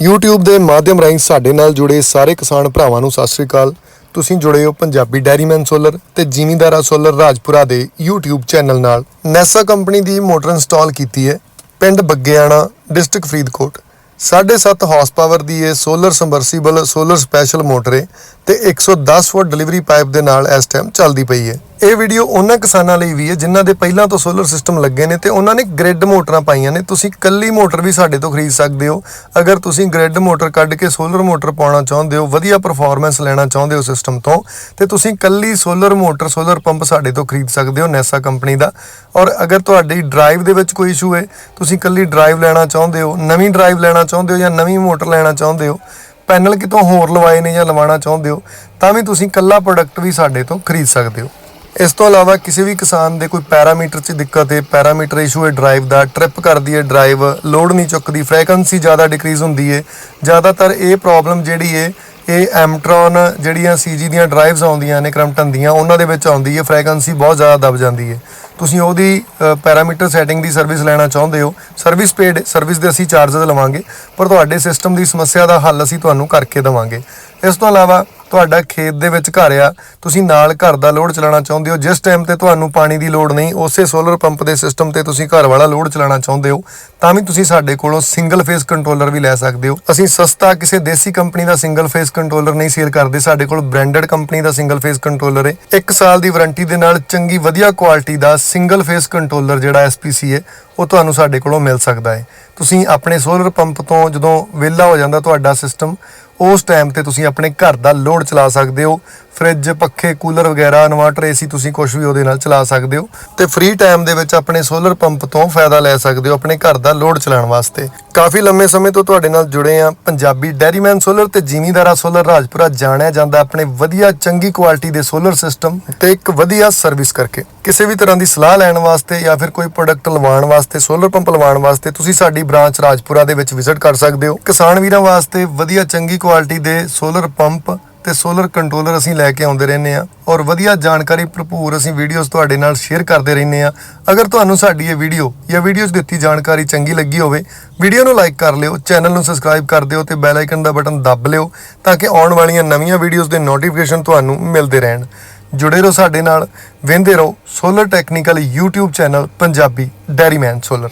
YouTube ਦੇ ਮਾਧਿਅਮ ਰਾਹੀਂ ਸਾਡੇ ਨਾਲ ਜੁੜੇ ਸਾਰੇ ਕਿਸਾਨ ਭਰਾਵਾਂ ਨੂੰ ਸਤਿ ਸ੍ਰੀ ਅਕਾਲ। ਤੁਸੀਂ ਜੁੜੇ ਹੋ ਪੰਜਾਬੀ ਡੈਰੀਮੈਨ ਸੋਲਰ ਤੇ ਜ਼ਿਮੀਂਦਾਰਾ ਸੋਲਰ ਰਾਜਪੁਰਾ ਦੇ YouTube ਚੈਨਲ ਨਾਲ। ਨੈਸਾ ਕੰਪਨੀ ਦੀ ਮੋਟਰ ਇੰਸਟਾਲ ਕੀਤੀ ਹੈ ਪਿੰਡ Baggiana, district Faridkot. 7.5 horse power ਦੀ ਇਹ solar submersible solar special motor ਹੈ ਤੇ 110 ਫੁੱਟ ਡਿਲੀਵਰੀ ਪਾਈਪ ਦੇ ਨਾਲ ਇਸ ਟਾਈਮ ਚੱਲਦੀ ਪਈ ਹੈ। ਇਹ ਵੀਡੀਓ ਉਹਨਾਂ ਕਿਸਾਨਾਂ ਲਈ ਵੀ ਹੈ, ਜਿਨ੍ਹਾਂ ਦੇ ਪਹਿਲਾਂ ਤੋਂ ਸੋਲਰ ਸਿਸਟਮ ਲੱਗੇ ਨੇ ਤੇ ਉਹਨਾਂ ਨੇ ਗ੍ਰਿਡ ਮੋਟਰਾਂ ਪਾਈਆਂ ਨੇ। ਤੁਸੀਂ ਕੱਲੀ ਮੋਟਰ ਵੀ ਸਾਡੇ ਤੋਂ ਖਰੀਦ ਸਕਦੇ ਹੋ। ਅਗਰ ਤੁਸੀਂ ਗ੍ਰਿਡ ਮੋਟਰ ਕੱਢ ਕੇ ਸੋਲਰ ਮੋਟਰ ਪਾਉਣਾ ਚਾਹੁੰਦੇ ਹੋ, ਵਧੀਆ ਪਰਫਾਰਮੈਂਸ ਲੈਣਾ ਚਾਹੁੰਦੇ ਹੋ ਸਿਸਟਮ ਤੋਂ, ਤੇ ਤੁਸੀਂ ਕੱਲੀ ਸੋਲਰ ਮੋਟਰ ਸੋਲਰ ਪੰਪ ਸਾਡੇ ਤੋਂ ਖਰੀਦ ਸਕਦੇ ਹੋ ਨੈਸਾ ਕੰਪਨੀ ਦਾ। ਔਰ ਅਗਰ ਤੁਹਾਡੀ ਡਰਾਈਵ ਦੇ ਵਿੱਚ ਕੋਈ ਇਸ਼ੂ ਹੈ, ਤੁਸੀਂ ਕੱਲੀ ਡਰਾਈਵ ਲੈਣਾ ਚਾਹੁੰਦੇ ਹੋ, ਨਵੀਂ ਡਰਾਈਵ ਲੈਣਾ ਚਾਹੁੰਦੇ ਹੋ ਜਾਂ ਨਵੀਂ ਮੋਟਰ ਲੈਣਾ ਚਾਹੁੰਦੇ ਹੋ, ਪੈਨਲ ਕਿਤੋਂ ਹੋਰ ਲਵਾਏ ਨੇ ਜਾਂ ਲਵਾਉਣਾ ਚਾਹੁੰਦੇ ਹੋ, ਤਾਂ ਵੀ ਤੁਸੀਂ ਕੱਲਾ ਪ੍ਰੋਡਕਟ ਵੀ ਸਾਡੇ ਤੋਂ ਖਰੀਦ ਸਕਦੇ ਹੋ। ਇਸ ਤੋਂ ਇਲਾਵਾ ਕਿਸੇ ਵੀ ਕਿਸਾਨ ਦੇ ਕੋਈ ਪੈਰਾਮੀਟਰ 'ਚ ਦਿੱਕਤ ਹੈ, ਪੈਰਾਮੀਟਰ ਇਸ਼ੂ ਹੈ, ਡਰਾਈਵ ਦਾ ਟ੍ਰਿਪ ਕਰਦੀ ਹੈ, ਡਰਾਈਵ ਲੋਡ ਨਹੀਂ ਚੁੱਕਦੀ ਫ੍ਰੀਕੁਐਂਸੀ ਜ਼ਿਆਦਾ ਡਿਕਰੀਜ਼ ਹੁੰਦੀ ਹੈ। ਜ਼ਿਆਦਾਤਰ ਇਹ ਪ੍ਰੋਬਲਮ ਜਿਹੜੀ ਹੈ, ਇਹ ਐਮਟ੍ਰੋਨ ਜਿਹੜੀਆਂ ਸੀਜੀ ਦੀਆਂ ਡਰਾਈਵਸ ਆਉਂਦੀਆਂ ਨੇ ਕਰੰਪਟਨ ਦੀਆਂ, ਉਹਨਾਂ ਦੇ ਵਿੱਚ ਆਉਂਦੀ ਹੈ ਫ੍ਰੀਕੁਐਂਸੀ ਬਹੁਤ ਜ਼ਿਆਦਾ ਦਬ ਜਾਂਦੀ ਹੈ। ਤੁਸੀਂ ਉਹਦੀ ਪੈਰਾਮੀਟਰ ਸੈਟਿੰਗ ਦੀ ਸਰਵਿਸ ਲੈਣਾ ਚਾਹੁੰਦੇ ਹੋ, ਸਰਵਿਸ ਪੇਡ ਸਰਵਿਸ ਦੇ ਅਸੀਂ ਚਾਰजेस ਲਵਾਂਗੇ, ਪਰ ਤੁਹਾਡੇ ਸਿਸਟਮ ਦੀ ਸਮੱਸਿਆ ਦਾ ਹੱਲ ਅਸੀਂ ਤੁਹਾਨੂੰ ਕਰਕੇ ਦੇਵਾਂਗੇ। ਇਸ ਤੋਂ ਇਲਾਵਾ ਤੁਹਾਡਾ ਖੇਤ ਦੇ ਵਿੱਚ ਘਰ ਆ, ਤੁਸੀਂ ਨਾਲ ਘਰ ਦਾ ਲੋਡ ਚਲਾਉਣਾ ਚਾਹੁੰਦੇ ਹੋ, ਜਿਸ ਟਾਈਮ ਤੇ ਤੁਹਾਨੂੰ ਪਾਣੀ ਦੀ ਲੋੜ ਨਹੀਂ, ਉਸੇ ਸੋਲਰ ਪੰਪ ਦੇ ਸਿਸਟਮ ਤੇ ਤੁਸੀਂ ਘਰ ਵਾਲਾ ਲੋਡ ਚਲਾਉਣਾ ਚਾਹੁੰਦੇ ਹੋ, ਤਾਂ ਵੀ ਤੁਸੀਂ ਸਾਡੇ ਕੋਲੋਂ ਸਿੰਗਲ ਫੇਸ ਕੰਟਰੋਲਰ ਵੀ ਲੈ ਸਕਦੇ ਹੋ। ਅਸੀਂ ਸਸਤਾ ਕਿਸੇ ਦੇਸੀ ਕੰਪਨੀ ਦਾ ਸਿੰਗਲ ਫੇਸ ਕੰਟਰੋਲਰ ਨਹੀਂ ਸੇਲ ਕਰਦੇ, ਸਾਡੇ ਕੋਲ ਬ੍ਰਾਂਡਡ ਕੰਪਨੀ ਦਾ ਸਿੰਗਲ ਫੇਸ ਕੰਟਰੋਲਰ ਹੈ 1 ਸਾਲ ਦੀ ਵਾਰੰਟੀ ਦੇ ਨਾਲ ਚੰਗੀ ਵਧੀਆ ਕੁਆਲਿਟੀ ਦਾ ਸਿੰਗਲ ਫੇਸ ਕੰਟਰੋਲਰ ਜਿਹੜਾ SPC ਹੈ ਉਹ ਤੁਹਾਨੂੰ ਸਾਡੇ ਕੋਲੋਂ ਮਿਲ ਸਕਦਾ ਹੈ ਤੁਸੀਂ ਆਪਣੇ ਸੋਲਰ ਪੰਪ ਤੋਂ ਜਦੋਂ ਵਿਹਲਾ ਹੋ ਜਾਂਦਾ, ਤੁਹਾਡਾ ਸਿਸਟਮ ਉਸ ਟਾਈਮ ਤੇ ਤੁਸੀਂ ਆਪਣੇ ਘਰ ਦਾ ਲੋਡ ਚਲਾ ਸਕਦੇ ਹੋ। ਫ੍ਰਿਜ, ਪੱਖੇ, ਕੂਲਰ ਵਗੈਰਾ, ਇਨਵਰਟਰ, ਏਸੀ ਤੁਸੀਂ ਕੁਝ ਵੀ ਉਹਦੇ ਨਾਲ ਚਲਾ ਸਕਦੇ ਹੋ ਤੇ ਫ੍ਰੀ ਟਾਈਮ ਦੇ ਵਿੱਚ ਆਪਣੇ ਸੋਲਰ ਪੰਪ ਤੋਂ ਫਾਇਦਾ ਲੈ ਸਕਦੇ ਹੋ ਆਪਣੇ ਘਰ ਦਾ ਲੋਡ ਚਲਾਉਣ ਵਾਸਤੇ। ਕਾਫੀ ਲੰਮੇ ਸਮੇਂ ਤੋਂ ਤੁਹਾਡੇ ਨਾਲ ਜੁੜੇ ਆ ਪੰਜਾਬੀ ਡੈਰੀਮੈਨ ਸੋਲਰ ਤੇ ਜ਼ਿਮੀਂਦਾਰਾ ਸੋਲਰ ਰਾਜਪੁਰਾ ਜਾਣਿਆ ਜਾਂਦਾ ਆਪਣੇ ਵਧੀਆ ਚੰਗੀ ਕੁਆਲਿਟੀ ਦੇ ਸੋਲਰ ਸਿਸਟਮ ਤੇ ਇੱਕ ਵਧੀਆ ਸਰਵਿਸ ਕਰਕੇ। ਕਿਸੇ ਵੀ ਤਰ੍ਹਾਂ ਦੀ ਸਲਾਹ ਲੈਣ ਵਾਸਤੇ ਜਾਂ ਫਿਰ ਕੋਈ ਪ੍ਰੋਡਕਟ ਲਵਾਉਣ ਵਾਸਤੇ ਸੋਲਰ ਪੰਪ ਲਵਾਉਣ ਵਾਸਤੇ ਤੁਸੀਂ ਸਾਡੀ ਬ੍ਰਾਂਚ ਰਾਜਪੁਰਾ ਦੇ ਵਿੱਚ ਵਿਜ਼ਿਟ ਕਰ ਸਕਦੇ ਹੋ। ਕਿਸਾਨ ਵੀਰਾਂ ਵਾਸਤੇ ਵਧੀਆ ਚੰਗੀ ਕੁਆਲਿਟੀ ਦੇ ਸੋਲਰ ਪੰਪ ਤੇ ਸੋਲਰ ਕੰਟਰੋਲਰ ਅਸੀਂ ਲੈ ਕੇ ਆਉਂਦੇ ਰਹਿੰਦੇ ਆ ਔਰ ਵਧੀਆ ਜਾਣਕਾਰੀ ਭਰਪੂਰ ਅਸੀਂ ਵੀਡੀਓਜ਼ ਤੁਹਾਡੇ ਨਾਲ ਸ਼ੇਅਰ ਕਰਦੇ ਰਹਿੰਦੇ ਆ ਅਗਰ ਤੁਹਾਨੂੰ ਸਾਡੀ ਇਹ ਵੀਡੀਓ ਜਾਂ ਵੀਡੀਓਜ਼ ਦਿੱਤੀ ਜਾਣਕਾਰੀ ਚੰਗੀ ਲੱਗੀ ਹੋਵੇ ਵੀਡੀਓ ਨੂੰ ਲਾਈਕ ਕਰ ਲਿਓ ਚੈਨਲ ਨੂੰ ਸਬਸਕ੍ਰਾਈਬ ਕਰ ਦਿਓ ਤੇ ਬੈਲ ਆਈਕਨ ਦਾ ਬਟਨ ਦੱਬ ਲਿਓ ਤਾਂ ਕਿ ਆਉਣ ਵਾਲੀਆਂ ਨਵੀਆਂ ਵੀਡੀਓਜ਼ ਦੇ ਨੋਟੀਫਿਕੇਸ਼ਨ ਤੁਹਾਨੂੰ ਮਿਲਦੇ ਰਹਿਣ। ਜੁੜੇ ਰਹੋ ਸਾਡੇ ਨਾਲ ਵੇਂਦੇ ਰਹੋ solar technical YouTube channel Punjabi dairyman solar